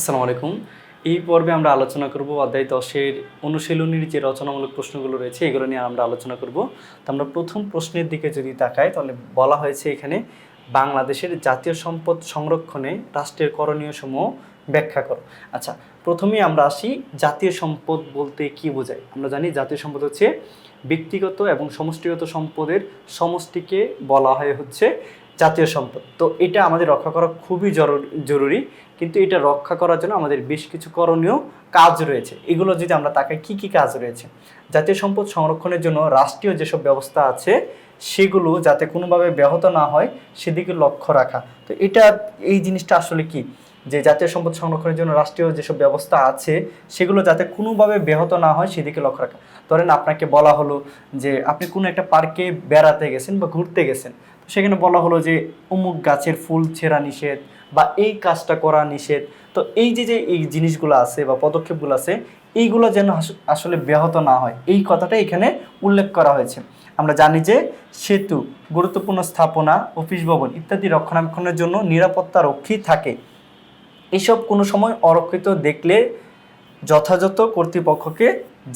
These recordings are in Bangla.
আসসালামু আলাইকুম। এই পর্বে আমরা আলোচনা করব অধ্যায় দশের অনুশীলনীর যে রচনামূলক প্রশ্নগুলো রয়েছে, এগুলো নিয়ে আমরা আলোচনা করব। তো আমরা প্রথম প্রশ্নের দিকে যদি তাকাই, তাহলে বলা হয়েছে এখানে বাংলাদেশের জাতীয় সম্পদ সংরক্ষণে রাষ্ট্রের করণীয় সমূহ ব্যাখ্যা করো। আচ্ছা প্রথমেই আমরা আসি জাতীয় সম্পদ বলতে কি বোঝায়? আমরা জানি জাতীয় সম্পদ হচ্ছে ব্যক্তিগত এবং সমষ্টিগত সম্পদের সমষ্টিকে বলা হয় হচ্ছে জাতীয় সম্পদ। তো এটা আমাদের রক্ষা করা খুবই জরুরি কিন্তু এটা রক্ষা করার জন্য আমাদের বেশ কিছু করণীয় কাজ রয়েছে। এগুলো যদি আমরা তাকাই, কি কি কাজ রয়েছে? জাতীয় সম্পদ সংরক্ষণের জন্য রাষ্ট্রীয় যেসব ব্যবস্থা আছে, সেগুলো যাতে কোনোভাবে ব্যাহত না হয়, সেদিকে লক্ষ্য রাখা। তো এটা, এই জিনিসটা আসলে কি? যে জাতীয় সম্পদ সংরক্ষণের জন্য রাষ্ট্রীয় যেসব ব্যবস্থা আছে, সেগুলো যাতে কোনোভাবে ব্যাহত না হয়, সেদিকে লক্ষ্য রাখা। ধরেন আপনাকে বলা হলো যে, আপনি কোনো একটা পার্কে বেড়াতে গেছেন বা ঘুরতে গেছেন। সেখানে বলা হলো যে অমুক গাছের ফুল ছেঁড়া নিষেধ বা এই কাজটা করা নিষেধ। তো এই যে যে এই জিনিসগুলো আছে বা পদক্ষেপগুলো আছে, এইগুলো যেন আসলে ব্যাহত না হয়, এই কথাটা এখানে উল্লেখ করা হয়েছে। আমরা জানি যে সেতু, গুরুত্বপূর্ণ স্থাপনা, অফিস ভবন ইত্যাদি রক্ষণাবেক্ষণের জন্য নিরাপত্তা রক্ষী থাকে। এসব কোনো সময় অরক্ষিত দেখলে যথাযথ কর্তৃপক্ষকে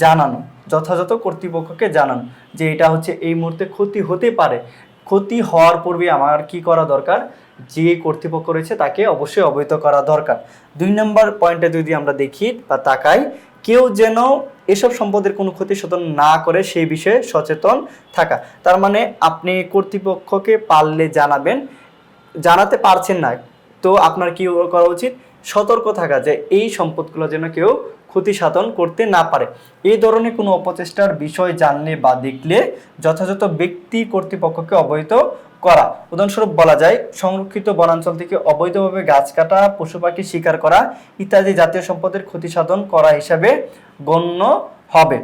জানানো, যথাযথ কর্তৃপক্ষকে জানানো যে এটা হচ্ছে এই মুহূর্তে ক্ষতি হতে পারে। ক্ষতি হওয়ার পূর্বে আমার কি করা দরকার? যে কর্তৃপক্ষ রয়েছে তাকে অবশ্যই অবহিত করা দরকার। দুই নম্বর পয়েন্টে যদি আমরা দেখি বা তাকাই, কেউ যেন এসব সম্পদের কোনো ক্ষতি সাধন না করে সেই বিষয়ে সচেতন থাকা। তার মানে আপনি কর্তৃপক্ষকে পারলে জানাবেন, জানাতে পারছেন না, তো আপনার কি করা উচিত? সতর্ক থাকা যে এই সম্পদগুলো যেন কেউ ক্ষতি সাধন করতে না পারে। এই ধরনের কোনো অপচেষ্টার বিষয় জানলে বা দেখলে যথাযথ ব্যক্তি কর্তৃপক্ষকে অবহিত করা। উদাহরণস্বরূপ বলা যায়, সংরক্ষিত বনাঞ্চল থেকে অবৈধভাবে গাছ কাটা, পশু পাখি শিকার করা ইত্যাদি জাতীয় সম্পদের ক্ষতি সাধন করা হিসাবে গণ্য হবে।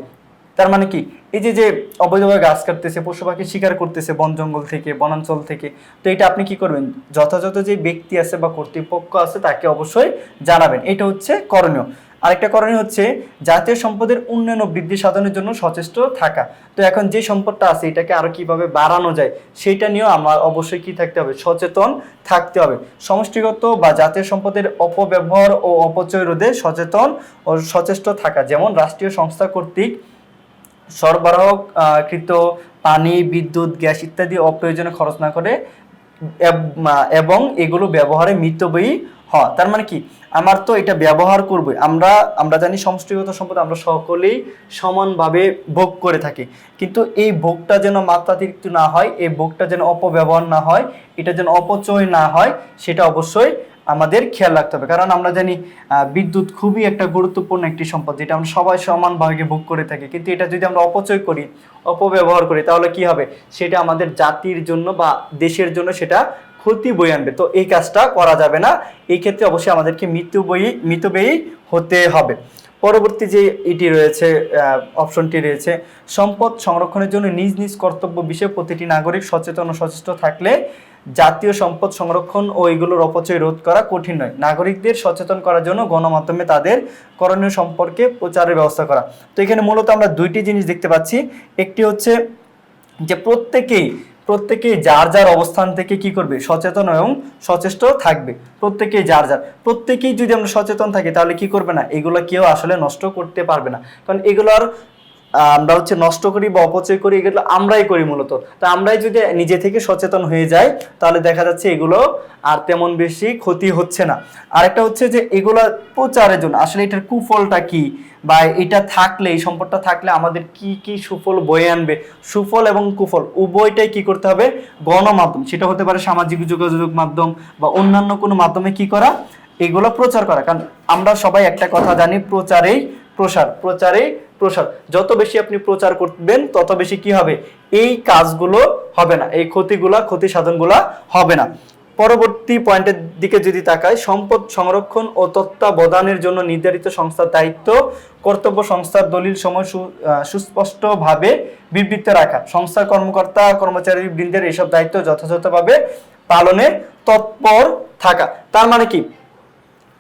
তার মানে কি? এই যে যে অবৈধভাবে গাছ কাটতেছে, পশু পাখি শিকার করতেছে বন জঙ্গল থেকে, বনাঞ্চল থেকে, তো এটা আপনি কি করবেন? যথাযথ যে ব্যক্তি আছে বা কর্তৃপক্ষ আছে তাকে অবশ্যই জানাবেন। এটা হচ্ছে করণীয়। আরেকটা করণীয় হচ্ছে জাতীয় সম্পদের উন্নয়ন ও বৃদ্ধি সাধনের জন্য সচেষ্ট থাকা। তো এখন যে সম্পদটা আছে, এটাকে আরও কীভাবে বাড়ানো যায়, সেটা নিয়েও আমার অবশ্যই কি থাকতে হবে? সচেতন থাকতে হবে। সমষ্টিগত বা জাতীয় সম্পদের অপব্যবহার ও অপচয় রোধে সচেতন ও সচেষ্ট থাকা। যেমন রাষ্ট্রীয় সংস্থা কর্তৃক সরবরাহকৃত পানি, বিদ্যুৎ, গ্যাস ইত্যাদি অপ্রয়োজনে খরচ না করে, এবং এগুলো ব্যবহারে মিতব্যয়ী হওয়া তার মানে কি? আমার তো এটা ব্যবহার করবই। আমরা আমরা জানি সমষ্টিগত সম্পদ আমরা সকলেই সমানভাবে ভোগ করে থাকি। কিন্তু এই ভোগটা যেন মাত্রাতিরিক্ত না হয়, এই ভোগটা যেন অপব্যবহার না হয়, এটা যেন অপচয় না হয়, সেটা অবশ্যই আমাদের খেয়াল রাখতে হবে। কারণ আমরা জানি বিদ্যুৎ খুবই একটা গুরুত্বপূর্ণ একটি সম্পদ, যেটা আমরা সবাই সমানভাবে ভোগ করে থাকি। কিন্তু এটা যদি আমরা অপচয় করি, অপব্যবহার করি, তাহলে কি হবে? সেটা আমাদের জাতির জন্য বা দেশের জন্য সেটা ক্ষতি বয়ে আনবে। তো এই কাজটা করা যাবে না। এই ক্ষেত্রে অবশ্যই আমাদেরকে মৃত্যু বই মৃতব্যয়ী হতে হবে। পরবর্তী যে এটি রয়েছে অপশনটি রয়েছে, সম্পদ সংরক্ষণের জন্য নিজ নিজ কর্তব্য বিষয়ে প্রতিটি নাগরিক সচেতন ও সচেষ্ট থাকলে জাতীয় সম্পদ সংরক্ষণ ও এগুলোর অপচয় রোধ করা কঠিন নয়। নাগরিকদের সচেতন করার জন্য গণমাধ্যমে তাদের করণীয় সম্পর্কে প্রচারের ব্যবস্থা করা। তো এখানে মূলত আমরা দুইটি জিনিস দেখতে পাচ্ছি। একটি হচ্ছে যে প্রত্যেকেই প্রত্যেকেই যার যার অবস্থান থেকে কি করবে? সচেতন এবং সচেষ্ট থাকবে। প্রত্যেকেই যার যার। প্রত্যেকেই যদি আমরা সচেতন থাকি, তাহলে কি করবে না? এগুলো কেউ আসলে নষ্ট করতে পারবে না। কারণ এগুলোর আমরা হচ্ছে নষ্ট করি বা অপচয় করি, এগুলো আমরাই করি মূলত। তো আমরাই যদি নিজে থেকে সচেতন হয়ে যাই, তাহলে দেখা যাচ্ছে এগুলো আর তেমন বেশি ক্ষতি হচ্ছে না। আরেকটা হচ্ছে যে এগুলো প্রচারের জন্য, আসলে এটার কুফলটা কি? বা এটা থাকলে, এই সম্পদটা থাকলে আমাদের কি কি সুফল বয়ে আনবে? সুফল এবং কুফল, উভয়টাই কি করতে হবে? গণমাধ্যম, সেটা হতে পারে সামাজিক যোগাযোগ মাধ্যম বা অন্যান্য কোনো মাধ্যমে কি করা? এগুলো প্রচার করা। কারণ আমরা সবাই একটা কথা জানি, প্রচারেই প্রসার, প্রচারেই প্রসার যত বেশি আপনি প্রচার করবেন, তত বেশি কি হবে? এই কাজগুলো হবে না। এই ক্ষতিগুলা, ক্ষতি সাধনগুলা হবে না। পরবর্তী পয়েন্টের দিকে যদি তাকাই, সম্পদ সংরক্ষণ ও তত্ত্বাবধানের জন্য নির্ধারিত সংস্থার দায়িত্ব, কর্তব্য সংস্থার দলিল সময় সুস্পষ্টভাবে বিবৃত রাখা। সংস্থার কর্মকর্তা, কর্মচারী, বৃন্দের এইসব দায়িত্ব যথাযথভাবে পালনে তৎপর থাকা। তার মানে কি?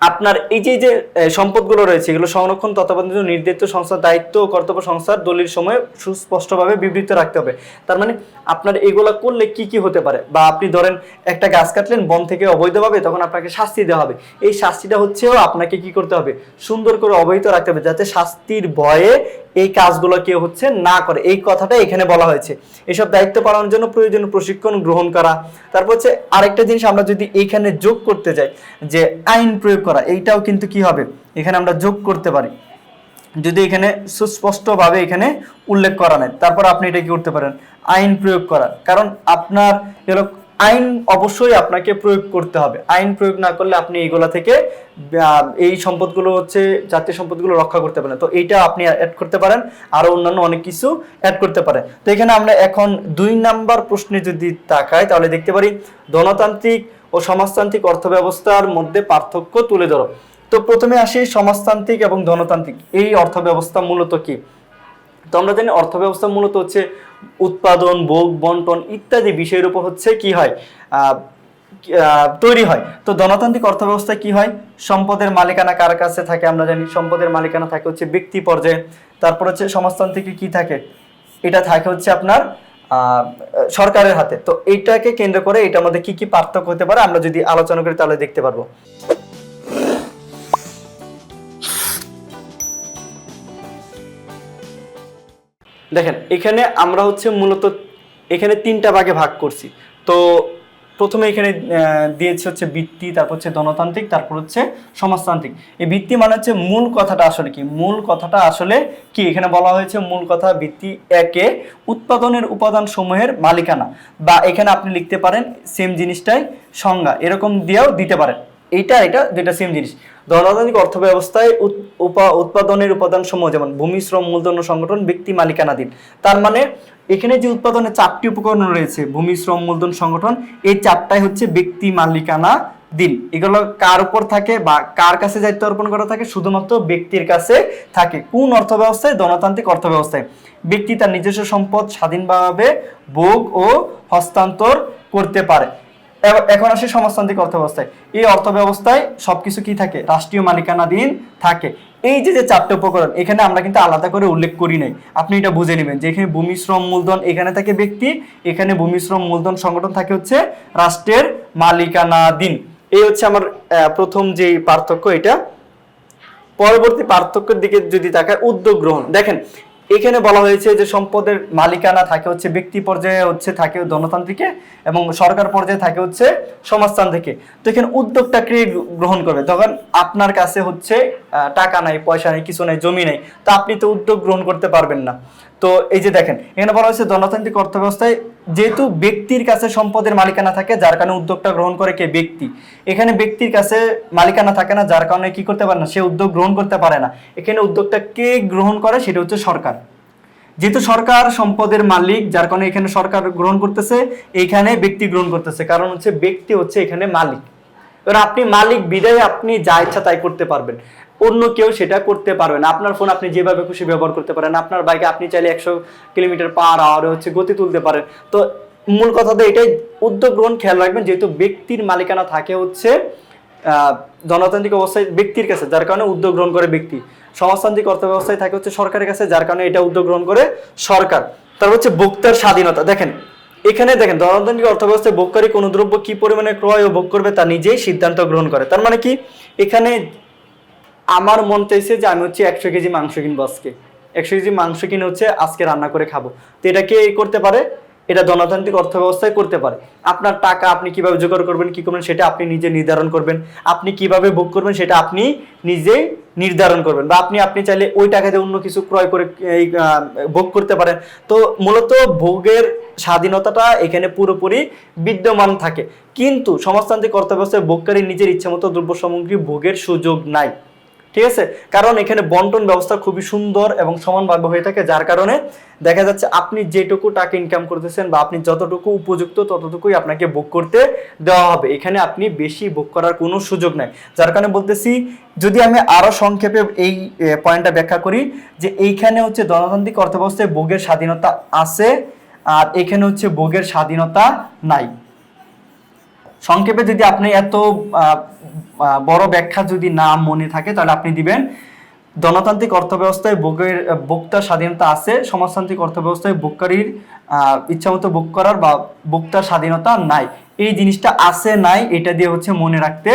আপনার এই যে যে সম্পদগুলো রয়েছে, এগুলো সংরক্ষণ তত্ত্বাবধানের জন্য নির্ধারিত সংস্থার দায়িত্ব ও কর্তব্য সংস্থার দলিল সময় সুস্পষ্টভাবে বিবৃত রাখতে হবে। তার মানে আপনার এগুলো করলে কি কি হতে পারে? বা আপনি ধরেন একটা গাছ কাটলেন, বন থেকে অবৈধভাবে তখন আপনাকে শাস্তি দেওয়া হবে। এই শাস্তিটা হচ্ছেও আপনাকে কি করতে হবে? সুন্দর করে অবহিত রাখতে হবে, যাতে শাস্তির ভয়ে এই কাজগুলো কেউ হচ্ছে না করে। এই কথাটা এখানে বলা হয়েছে। এসব দায়িত্ব পালনের জন্য প্রয়োজনীয় প্রশিক্ষণ গ্রহণ করা। তারপর হচ্ছে আরেকটা জিনিস আমরা যদি এইখানে যোগ করতে যাই, যে আইন প্রয়োগ করা, এইটাও কিন্তু কি হবে? এখানে আমরা যোগ করতে পারি। যদি এখানে সুস্পষ্টভাবে এখানে উল্লেখ করা নেই, তারপর আপনি এটা কি করতে পারেন? আইন প্রয়োগ করা। কারণ আপনার এলো আইন অবশ্যই আপনাকে প্রয়োগ করতে হবে। আইন প্রয়োগ না করলে আপনি এইগুলা থেকে এই সম্পদগুলো হচ্ছে জাতীয় সম্পদগুলো রক্ষা করতে পারেন তো এইটা আপনি অ্যাড করতে পারেন, আরও অন্যান্য অনেক কিছু অ্যাড করতে পারেন। তো এখানে আমরা এখন দুই নাম্বার প্রশ্নে যদি তাকাই, তাহলে দেখতে পারি ধনতান্ত্রিক ও সমাজতান্ত্রিক অর্থব্যবস্থার মধ্যে পার্থক্য তুলে ধরো। তো প্রথমে আসি সমাজতান্ত্রিক এবং ধনতান্ত্রিক। এই অর্থব্যবস্থা মূলত কি? তো আমরা জানি অর্থব্যবস্থা মূলত হচ্ছে উৎপাদন, ভোগ, বন্টন ইত্যাদি বিষয়ের উপর হচ্ছে কি হয় তৈরি হয়। তো ধনতান্ত্রিক অর্থব্যবস্থায় কি হয়? সম্পদের মালিকানা কার কাছে থাকে? আমরা জানি সম্পদের মালিকানা থাকে হচ্ছে ব্যক্তি পর্যায়ে। তারপর হচ্ছে সমাজতান্ত্রিকে কি থাকে? এটা থাকে হচ্ছে আপনার সরকারের হাতে। তো এইটাকে কেন্দ্র করে এটা আমাদের কি কি পার্থক্য হতে পারে? আমরা যদি আলোচনা করি তাহলে দেখতে পারব। দেখেন, এখানে আমরা হচ্ছে মূলত এখানে তিনটা ভাগে ভাগ করছি। তো প্রথমে এখানে দিয়েছে হচ্ছে বৃত্তি তারপর হচ্ছে ধনতান্ত্রিক তারপর হচ্ছে সমাজতান্ত্রিক। এই বৃত্তি মানে হচ্ছে মূল কথাটা আসলে কি? মূল কথাটা আসলে কি? এখানে বলা হয়েছে মূল কথা বৃত্তি একে উৎপাদনের উপাদান সমূহের মালিকানা বা এখানে আপনি লিখতে পারেন সেম জিনিসটাই সংজ্ঞা। এরকম দিয়েও দিতে পারেন। এইটা এটা দুইটা সেম জিনিস। ধনতান্ত্রিক অর্থ ব্যবস্থায় উৎপাদনের উপাদান সমূহ যেমন ভূমি, শ্রম মূলধন সংগঠন, ব্যক্তি, মালিকানাধীন। তার মানে এখানে যে উৎপাদনের চারটি উপকরণ রয়েছে, ভূমি, শ্রম, মূলধন সংগঠন, এই চারটাই হচ্ছে ব্যক্তি মালিকানা দিন এগুলো কার উপর থাকে বা কার কাছে দায়িত্ব অর্পণ করা থাকে? শুধুমাত্র ব্যক্তির কাছে থাকে। কোন অর্থ ব্যবস্থায় ধনতান্ত্রিক অর্থ ব্যবস্থায় ব্যক্তি তার নিজস্ব সম্পদ স্বাধীনভাবে ভোগ ও হস্তান্তর করতে পারে। এখন আসে সমাজতান্ত্রিক অর্থ ব্যবস্থায় এই অর্থ ব্যবস্থায় সবকিছু কি থাকে? রাষ্ট্রীয় মালিকানাধীন থাকে। এই যে যে চারটে উপকরণ, এখানে আমরা কিন্তু আলাদা করে উল্লেখ করি নাই। আপনি এটা বুঝে নেবেন যে এখানে ভূমি, শ্রম, মূলধন এখানে থাকে ব্যক্তি, এখানে ভূমি, শ্রম, মূলধন সংগঠন থাকে হচ্ছে রাষ্ট্রের মালিকানাধীন। এই হচ্ছে আমার প্রথম যে পার্থক্য, এটা। পরবর্তী পার্থক্যের দিকে যদি তাকায়, উদ্যোগ গ্রহণ। দেখেন এখানে বলা হয়েছে যে সম্পদের মালিকানা থাকে হচ্ছে ব্যক্তি পর্যায়ে হচ্ছে থাকে গণতান্ত্রিকে এবং সরকার পর্যায়ে থাকে হচ্ছে সমাজতান্ত্রিকে। তো এখানে উদ্যোগটা কে গ্রহণ করবে? তখন আপনার কাছে হচ্ছে টাকা নাই, পয়সা নেই, কিছু নেই, জমি নেই, তো আপনি তো উদ্যোগ গ্রহণ করতে পারবেন না। তো এই যে দেখেন, এখানে বলা হয়েছে ধনতান্ত্রিক অর্থব্যবস্থায় যেহেতু ব্যক্তির কাছে সম্পদের মালিকানা থাকে, যার কারণে উদ্যোগটা গ্রহণ করে কে? ব্যক্তি। এখানে ব্যক্তির কাছে মালিকানা থাকে না, যার কারণে কি করতে পারে না, সে উদ্যোগ গ্রহণ করতে পারে না। এখানে উদ্যোগটা কে গ্রহণ করে? সেটা হচ্ছে সরকার। যেহেতু সরকার সম্পদের মালিক, যার কারণে এখানে সরকার গ্রহণ করতেছে এইখানে ব্যক্তি গ্রহণ করতেছে। কারণ হচ্ছে ব্যক্তি হচ্ছে এখানে মালিক। এবার আপনি মালিক, বিদায় আপনি যা ইচ্ছা তাই করতে পারবেন। অন্য কেউ সেটা করতে পারবে না। আপনার ফোন আপনি যেভাবে খুশি ব্যবহার করতে পারেন। আপনার বাইকে আপনি চাইলে একশো কিলোমিটার পার আওয়ারে হচ্ছে গতি তুলতে পারেন। তো মূল কথা তো এটাই উদ্যোগ গ্রহণ খেয়াল রাখবেন যেহেতু ব্যক্তির মালিকানা থাকে হচ্ছে আহ, ধনতান্ত্রিক অবস্থায় ব্যক্তির কাছে যার কারণে উদ্যোগ গ্রহণ করে ব্যক্তি। সমাজতান্ত্রিক অর্থ ব্যবস্থায় থাকে হচ্ছে সরকারের কাছে যার কারণে এটা উদ্যোগ গ্রহণ করে সরকার। তারপর হচ্ছে ভোক্তার স্বাধীনতা। দেখেন এখানে দেখেন ধনতান্ত্রিক অর্থব্যবস্থায় ভোগকারী কোনো দ্রব্য কি পরিমাণে ক্রয় ও ভোগ করবে তা নিজেই সিদ্ধান্ত গ্রহণ করে। তার মানে কি? এখানে আমার মন চাইছে যে আমি হচ্ছে একশো কেজি মাংস কিনবো আজকে। একশো কেজি মাংস কিনে হচ্ছে আজকে রান্না করে খাব। তো এটা কে করতে পারে? এটা ধনতান্ত্রিক অর্থ ব্যবস্থায় করতে পারে। আপনার টাকা আপনি কীভাবে জোগাড় করবেন, কি করবেন, সেটা আপনি নিজে নির্ধারণ করবেন। আপনি কীভাবে ভোগ করবেন, সেটা আপনি নিজেই নির্ধারণ করবেন। বা আপনি আপনি চাইলে ওই টাকা দিয়ে অন্য কিছু ক্রয় করে, এই ভোগ করতে পারেন। তো মূলত ভোগের স্বাধীনতাটা এখানে পুরোপুরি বিদ্যমান থাকে। কিন্তু সমাজতান্ত্রিক অর্থ ব্যবস্থায় ভোগকারী নিজের ইচ্ছামতো দ্রব্য সামগ্রী ভোগের সুযোগ নাই। ঠিক আছে? কারণ এখানে বন্টন ব্যবস্থা খুবই সুন্দর এবং সমানভাবে হয়ে থাকে, যার কারণে দেখা যাচ্ছে আপনি যেটুকু টাকা ইনকাম করতেছেন বা আপনি যতটুকু উপযুক্ত ততটুকুই আপনাকে বুক করতে দেওয়া হবে। এখানে আপনি বেশি বুক করার কোনো সুযোগ নাই। যার কারণে বলতেছি, যদি আমি আরও সংক্ষেপে এই পয়েন্টটা ব্যাখ্যা করি, যে এইখানে হচ্ছে গণতান্ত্রিক অর্থব্যবস্থায় ভোগের স্বাধীনতা আছে আর এখানে হচ্ছে ভোগের স্বাধীনতা নাই। সংক্ষেপে যদি আপনি এত বড় ব্যাখ্যা যদি না মনে থাকে, তাহলে আপনি দিবেন, গণতান্ত্রিক অর্থব্যবস্থায় ভোগের ভোক্তার স্বাধীনতা আছে, সমাজতান্ত্রিক অর্থব্যবস্থায় ভোগকারীর ইচ্ছামতো ভোগ করার বা ভোক্তার স্বাধীনতা নাই। এই জিনিসটা আছে নাই, এটা দিয়ে হচ্ছে মনে রাখতে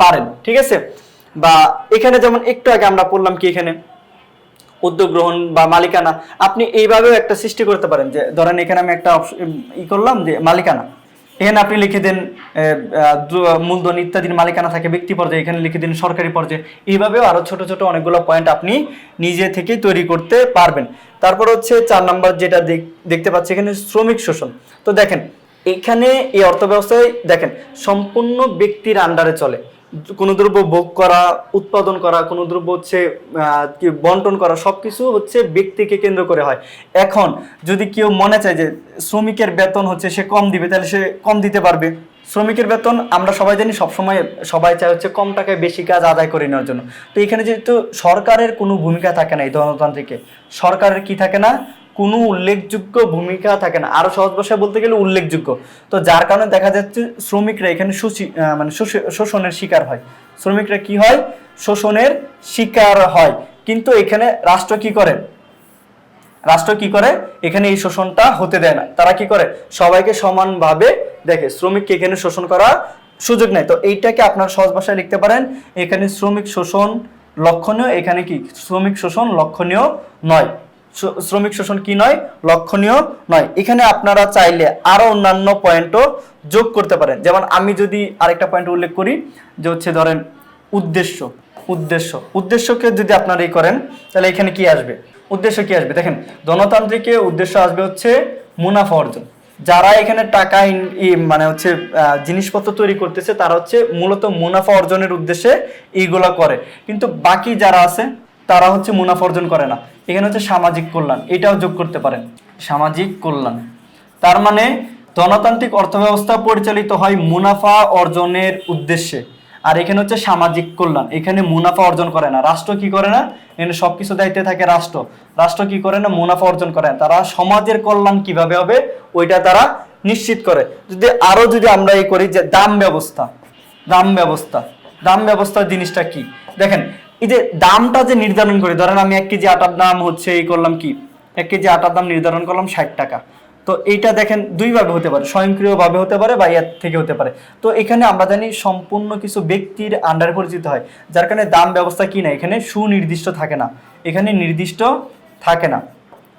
পারেন, ঠিক আছে? বা এখানে যেমন একটু আগে আমরা পড়লাম কি এখানে? উদ্যোগ গ্রহণ বা মালিকানা, আপনি এইভাবেও একটা সৃষ্টি করতে পারেন যে, ধরেন এখানে আমি একটা ই করলাম যে, মালিকানা। এখানে আপনি লিখে দেন মূলধন ইত্যাদির মালিকানা থাকে ব্যক্তি পর্যায়ে, এখানে লিখে দিন সরকারি পর্যায়ে। এইভাবেও আরও ছোট ছোট অনেকগুলো পয়েন্ট আপনি নিজে থেকেই তৈরি করতে পারবেন। তারপর হচ্ছে চার নাম্বার যেটা দেখ- দেখতে পাচ্ছি এখানে শ্রমিক শোষণ। তো দেখেন, এখানে এই অর্থব্যবস্থায় দেখেন, সম্পূর্ণ ব্যক্তির আন্ডারে চলে। কোনো দ্রব্য ভোগ করা, উৎপাদন করা, কোনো দ্রব্য হচ্ছে কি বন্টন করা, সবকিছু হচ্ছে ব্যক্তিকে কেন্দ্র করে হয়। এখন যদি কেউ মনে চায় যে শ্রমিকের বেতন হচ্ছে সে কম দিবে, তাহলে সে কম দিতে পারবে। শ্রমিকের বেতন আমরা সবাই জানি, সবসময় সবাই চায় হচ্ছে কম টাকায় বেশি কাজ আদায় করে নেওয়ার জন্য। তো এখানে যেহেতু সরকারের কোনো ভূমিকা থাকে না এই গণতান্ত্রিকে, সরকারের কি থাকে না? কোনো উল্লেখযোগ্য ভূমিকা থাকে না। আরও সহজ ভাষায় বলতে গেলে উল্লেখযোগ্য। তো যার কারণে দেখা যাচ্ছে শ্রমিকরা এখানে মানে শোষণের শিকার হয়। শ্রমিকরা কি হয়? শোষণের শিকার হয়। কিন্তু এখানে রাষ্ট্র কি করে? রাষ্ট্র কি করে? এখানে এই শোষণটা হতে দেয় না। তারা কি করে? সবাইকে সমানভাবে দেখে। শ্রমিককে এখানে শোষণ করা সুযোগ নেই। তো এইটাকে আপনার সহজ ভাষায় লিখতে পারেন, এখানে শ্রমিক শোষণ লক্ষণীয়, এখানে কি? শ্রমিক শোষণ লক্ষণীয় নয়। শ্রমিক শোষণ কি নয়, লক্ষণীয় নয়। এখানে আপনারা চাইলে আরও অন্যান্য পয়েন্টও যোগ করতে পারেন। যেমন আমি যদি আরেকটা পয়েন্ট উল্লেখ করি, যে হচ্ছে ধরেন উদ্দেশ্য উদ্দেশ্য। উদ্দেশ্যকে যদি আপনারা এই করেন, তাহলে এখানে কি আসবে? উদ্দেশ্য কি আসবে? দেখেন, গণতান্ত্রিকে উদ্দেশ্য আসবে হচ্ছে মুনাফা অর্জন। যারা এখানে টাকা মানে হচ্ছে জিনিসপত্র তৈরি করতেছে, তারা হচ্ছে মূলত মুনাফা অর্জনের উদ্দেশ্যে এইগুলা করে। কিন্তু বাকি যারা আছে তারা হচ্ছে মুনাফা অর্জন করে না। এখানে হচ্ছে সামাজিক কল্যাণ, এটাও যোগ করতে পারেন। সামাজিক কল্যাণ। তার মানে গণতান্ত্রিক অর্থব্যবস্থা পরিচালিত হয় মুনাফা অর্জনের উদ্দেশ্যে। আর এখানে হচ্ছে সামাজিক কল্যাণ, এখানে মুনাফা অর্জন করে না। রাষ্ট্র কি করে না? এখানে সবকিছু দায়িত্বে থাকে রাষ্ট্র। রাষ্ট্র কি করে না? মুনাফা অর্জন করে না। তারা সমাজের কল্যাণ কীভাবে হবে? ওইটা তারা নিশ্চিত করে। যদি আরও যদি আমরা এই করি যে দাম ব্যবস্থা দাম ব্যবস্থা দাম ব্যবস্থা জিনিসটা কি? দেখেন এই যে দামটা যে নির্ধারণ করি, ধরেন আমি এক কেজি আটার দাম হচ্ছে এই করলাম কি? এক কেজি আটার দাম নির্ধারণ করলাম ষাট টাকা। তো এইটা দেখেন দুইভাবে হতে পারে, স্বয়ংক্রিয়ভাবে হতে পারে বা ইয়ার থেকে হতে পারে। তো এখানে আমরা জানি সম্পূর্ণ কিছু ব্যক্তির আন্ডারে পরিচিত হয়, যার কারণে দাম ব্যবস্থা কি না, এখানে সুনির্দিষ্ট থাকে না। এখানে নির্দিষ্ট থাকে না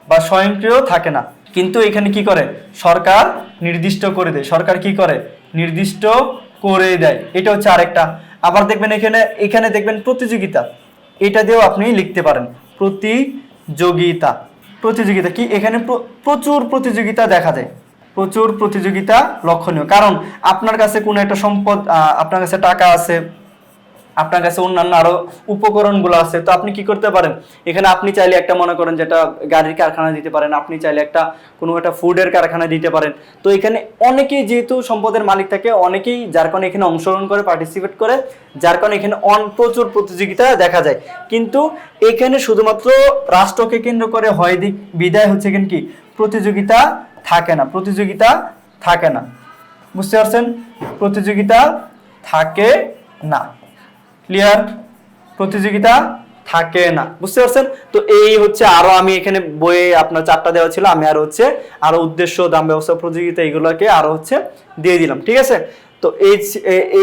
বা স্বয়ংক্রিয় থাকে না। কিন্তু এখানে কি করে? সরকার নির্দিষ্ট করে দেয়। সরকার কি করে? নির্দিষ্ট করে দেয়। এটা হচ্ছে আরেকটা। আবার দেখবেন এখানে এখানে দেখবেন প্রতিযোগিতা। এটা দিয়েও আপনি লিখতে পারেন। প্রতিযোগিতা। প্রতিযোগিতা কি? এখানে প্রচুর প্রতিযোগিতা দেখা যায়। প্রচুর প্রতিযোগিতা লক্ষণীয়। কারণ আপনার কাছে কোনো একটা সম্পদ আপনার কাছে টাকা আছে আপনার কাছে অন্যান্য আরও উপকরণগুলো আছে, তো আপনি কি করতে পারেন? এখানে আপনি চাইলে একটা মনে করেন যেটা গাড়ির কারখানা দিতে পারেন, আপনি চাইলে একটা কোনো একটা ফুডের কারখানা দিতে পারেন। তো এখানে অনেকেই যেহেতু সম্পদের মালিক থাকে, অনেকেই যার কারণে এখানে অংশগ্রহণ করে পার্টিসিপেট করে, যার কারণে এখানে অন প্রচুর প্রতিযোগিতা দেখা যায়। কিন্তু এখানে শুধুমাত্র রাষ্ট্রকে কেন্দ্র করে হয় দিক বিদায় হচ্ছে এখানে কি? প্রতিযোগিতা থাকে না, প্রতিযোগিতা থাকে না। বুঝতে পারছেন? প্রতিযোগিতা থাকে না। ক্লিয়ার প্রতিযোগিতা থাকে না। বুঝতে পারছেন? তো এই হচ্ছে আরও আমি এখানে বইয়ে আপনার চারটা দেওয়া ছিল, আমি আর হচ্ছে আরও উদ্দেশ্য, দাম ব্যবস্থা, প্রতিযোগিতা এগুলোকে আরও হচ্ছে দিয়ে দিলাম, ঠিক আছে? তো এই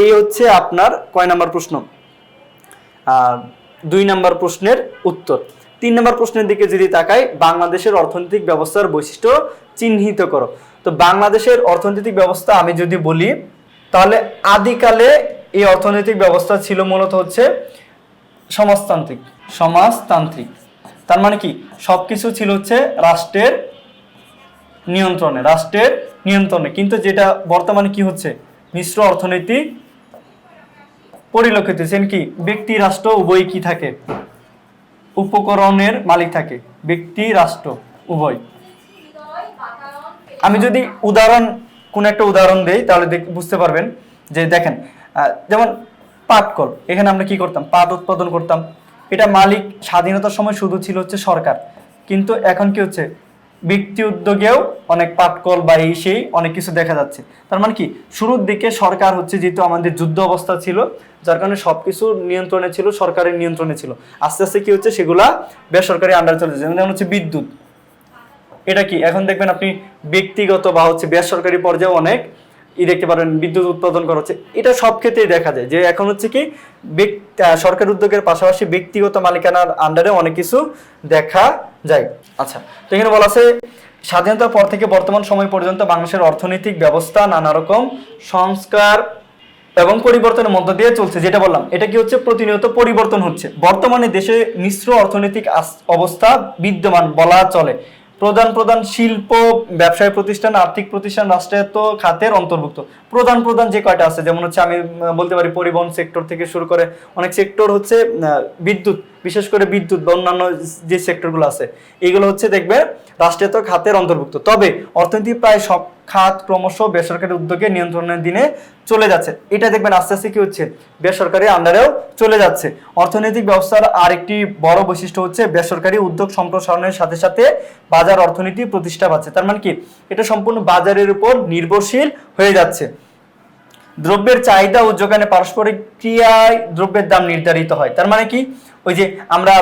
এই হচ্ছে আপনার কয় নাম্বার প্রশ্ন? দুই নাম্বার প্রশ্নের উত্তর। তিন নাম্বার প্রশ্নের দিকে যদি তাকাই, বাংলাদেশের অর্থনৈতিক ব্যবস্থার বৈশিষ্ট্য চিহ্নিত করো। তো বাংলাদেশের অর্থনৈতিক ব্যবস্থা আমি যদি বলি, তাহলে আদিকালে এই অর্থনৈতিক ব্যবস্থা ছিল মূলত হচ্ছে সমাজতান্ত্রিক সমাজতান্ত্রিক। তার মানে কি? সবকিছু ছিল হচ্ছে রাষ্ট্রের নিয়ন্ত্রণে রাষ্ট্রের নিয়ন্ত্রণে। কিন্তু যেটা বর্তমানে কি হচ্ছে? মিশ্র অর্থনীতি পরিলক্ষিত হচ্ছেন কি? ব্যক্তি, রাষ্ট্র, উভয় কি থাকে? উপকরণের মালিক থাকে। ব্যক্তি, রাষ্ট্র, উভয়। আমি যদি উদাহরণ, কোন একটা উদাহরণ দেই, তাহলে বুঝতে পারবেন। যে দেখেন যেমন পাট কল এখানে আমরা কি করতাম? পাট উৎপাদন করতাম। এটা মালিক স্বাধীনতার সময় শুধু ছিল হচ্ছে সরকার। কিন্তু এখন কি হচ্ছে? ব্যক্তি উদ্যোগেও অনেক পাটকল বা এই সেই অনেক কিছু দেখা যাচ্ছে। তার মানে কি? শুরুর দিকে সরকার হচ্ছে যেহেতু আমাদের যুদ্ধ অবস্থা ছিল, যার কারণে সবকিছু নিয়ন্ত্রণে ছিল, সরকারের নিয়ন্ত্রণে ছিল। আস্তে আস্তে কি হচ্ছে? সেগুলা বেসরকারি আন্ডার চলে যাচ্ছে। যেমন হচ্ছে বিদ্যুৎ। এটা কি? এখন দেখবেন আপনি ব্যক্তিগত বা হচ্ছে বেসরকারি পর্যায়ে অনেক ই দেখতে পারেন, বিদ্যুৎ উৎপাদন করা হচ্ছে। এটা সব ক্ষেত্রেই দেখা যায় যে এখন হচ্ছে কি সরকার উদ্যোগের পাশাপাশি ব্যক্তিগত মালিকানার আন্ডারে অনেক কিছু দেখা যায়। আচ্ছা তো এখানে বলা আছে, স্বাধীনতার পর থেকে বর্তমান সময় পর্যন্ত বাংলাদেশের অর্থনৈতিক ব্যবস্থা নানা রকম সংস্কার এবং পরিবর্তনের মধ্য দিয়ে চলছে। যেটা বললাম, এটা কি হচ্ছে, প্রতিনিয়ত পরিবর্তন হচ্ছে। বর্তমানে দেশে মিশ্র অর্থনৈতিক অবস্থা বিদ্যমান বলা চলে। প্রধান প্রধান শিল্প, ব্যবসায় প্রতিষ্ঠান, আর্থিক প্রতিষ্ঠান, রাষ্ট্রায়ত্ত খাতের অন্তর্ভুক্ত। প্রধান প্রধান যে কয়টা আছে, যেমন হচ্ছে আমি বলতে পারি পরিবহন সেক্টর থেকে শুরু করে অনেক সেক্টর হচ্ছে বিদ্যুৎ। বিশেষ করে বিদ্যুৎ বা অন্যান্য যে সেক্টরগুলো আছে, এগুলো হচ্ছে দেখবে রাষ্ট্রায়ত্ত খাতের অন্তর্ভুক্ত। তবে অর্থনীতি প্রায় সব খাত ক্রমশ বেসরকারি উদ্যোগে নিয়ন্ত্রণের দিনে চলে যাচ্ছে। এটা দেখবেন আস্তে আস্তে কি হচ্ছে? বেসরকারি আন্ডারেও চলে যাচ্ছে। অর্থনৈতিক ব্যবস্থার আরেকটি বড় বৈশিষ্ট্য হচ্ছে বেসরকারি উদ্যোগ সম্প্রসারণের সাথে সাথে বাজার অর্থনীতি প্রতিষ্ঠা পাচ্ছে। তার মানে কি? এটা সম্পূর্ণ বাজারের উপর নির্ভরশীল হয়ে যাচ্ছে। দ্রব্যের চাহিদা ও যোগানে পারস্পরিক ক্রিয়ায় দ্রব্যের দাম নির্ধারিত হয়। তার মানে কি? ওই যে আমরা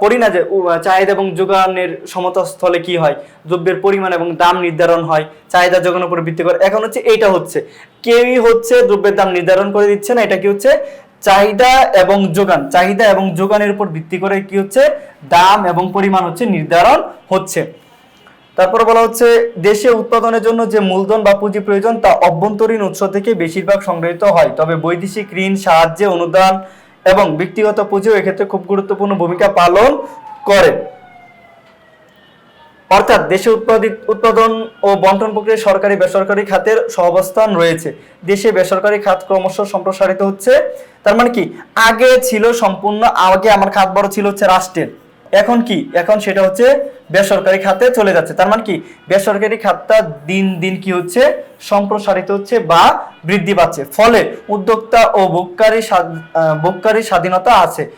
পড়ি না যে চাহিদা এবং যোগানের সমতা স্থলে কি হয়? দ্রব্যের পরিমাণ এবং দাম নির্ধারণ হয়, চাহিদা যোগানের উপর ভিত্তি করে। এখন হচ্ছে এইটা হচ্ছে। কেউই হচ্ছে দ্রব্যের দাম নির্ধারণ করে দিচ্ছে না, এটা কি হচ্ছে? চাহিদা এবং যোগান। চাহিদা এবং যোগানের উপর ভিত্তি করে কি হচ্ছে? দাম এবং পরিমাণ হচ্ছে নির্ধারণ হচ্ছে। তারপরে বলা হচ্ছে, দেশে উৎপাদনের জন্য যে মূলধন বা পুঁজি প্রয়োজন তা অভ্যন্তরীণ উৎস থেকে বেশিরভাগ সংগৃহীত হয়। তবে বৈদেশিক ঋণ, সাহায্যে অনুদান এবং ব্যক্তিগত পুঁজিও এক্ষেত্রে খুব গুরুত্বপূর্ণ ভূমিকা পালন করে। অর্থাৎ দেশে উৎপাদিত উৎপাদন ও বন্টন প্রক্রিয়া সরকারি বেসরকারি খাতের সহাবস্থান রয়েছে। দেশে বেসরকারি খাত ক্রমশ সম্প্রসারিত হচ্ছে। তার মানে কি? আগে ছিল সম্পূর্ণ, আগে আমার খাত বড় ছিল হচ্ছে রাষ্ট্রের। এখন কি? এখন সেটা হচ্ছে বেসরকারি খাতে চলে যাচ্ছে। তার মানে কি? বেসরকারি খাতটা দিন দিন কি হচ্ছে? সম্প্রসারিত হচ্ছে বা বৃদ্ধি পাচ্ছে। ফলে উদ্যোক্তা ও ভোগকারী ভোগকারী স্বাধীনতা আছে।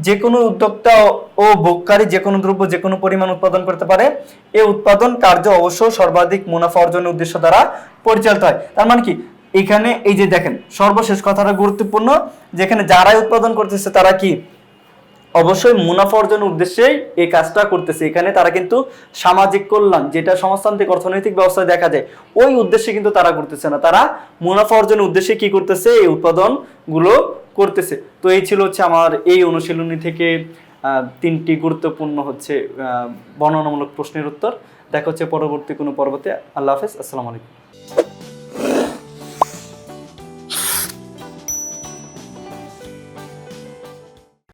যে কোনো উদ্যোক্তা ও- ভোগকারী যে কোনো দ্রব্য যে কোনো পরিমাণ উৎপাদন করতে পারে। এই উৎপাদন কার্য অবশ্য সর্বাধিক মুনাফা অর্জনের উদ্দেশ্য দ্বারা পরিচালিত হয়। তার মানে কি? এখানে এই যে দেখেন, সর্বশেষ কথাটা গুরুত্বপূর্ণ। যেখানে যারাই উৎপাদন করতেছে তারা কি? অবশ্যই মুনাফা অর্জনের উদ্দেশ্যেই এই কাজটা করতেছে। এখানে তারা কিন্তু সামাজিক কল্যাণ, যেটা সমাজতান্ত্রিক অর্থনৈতিক ব্যবস্থায় দেখা যায়, ওই উদ্দেশ্যে কিন্তু তারা করতেছে না। তারা মুনাফা অর্জনের উদ্দেশ্যে কি করতেছে, এই উৎপাদনগুলো করতেছে। তো এই ছিল হচ্ছে আমার এই অনুশীলনী থেকে তিনটি গুরুত্বপূর্ণ হচ্ছে বর্ণনামূলক প্রশ্নের উত্তর। দেখা হচ্ছে পরবর্তী কোনো পর্বতে। আল্লাহ হাফেজ, আসসালামু আলাইকুম।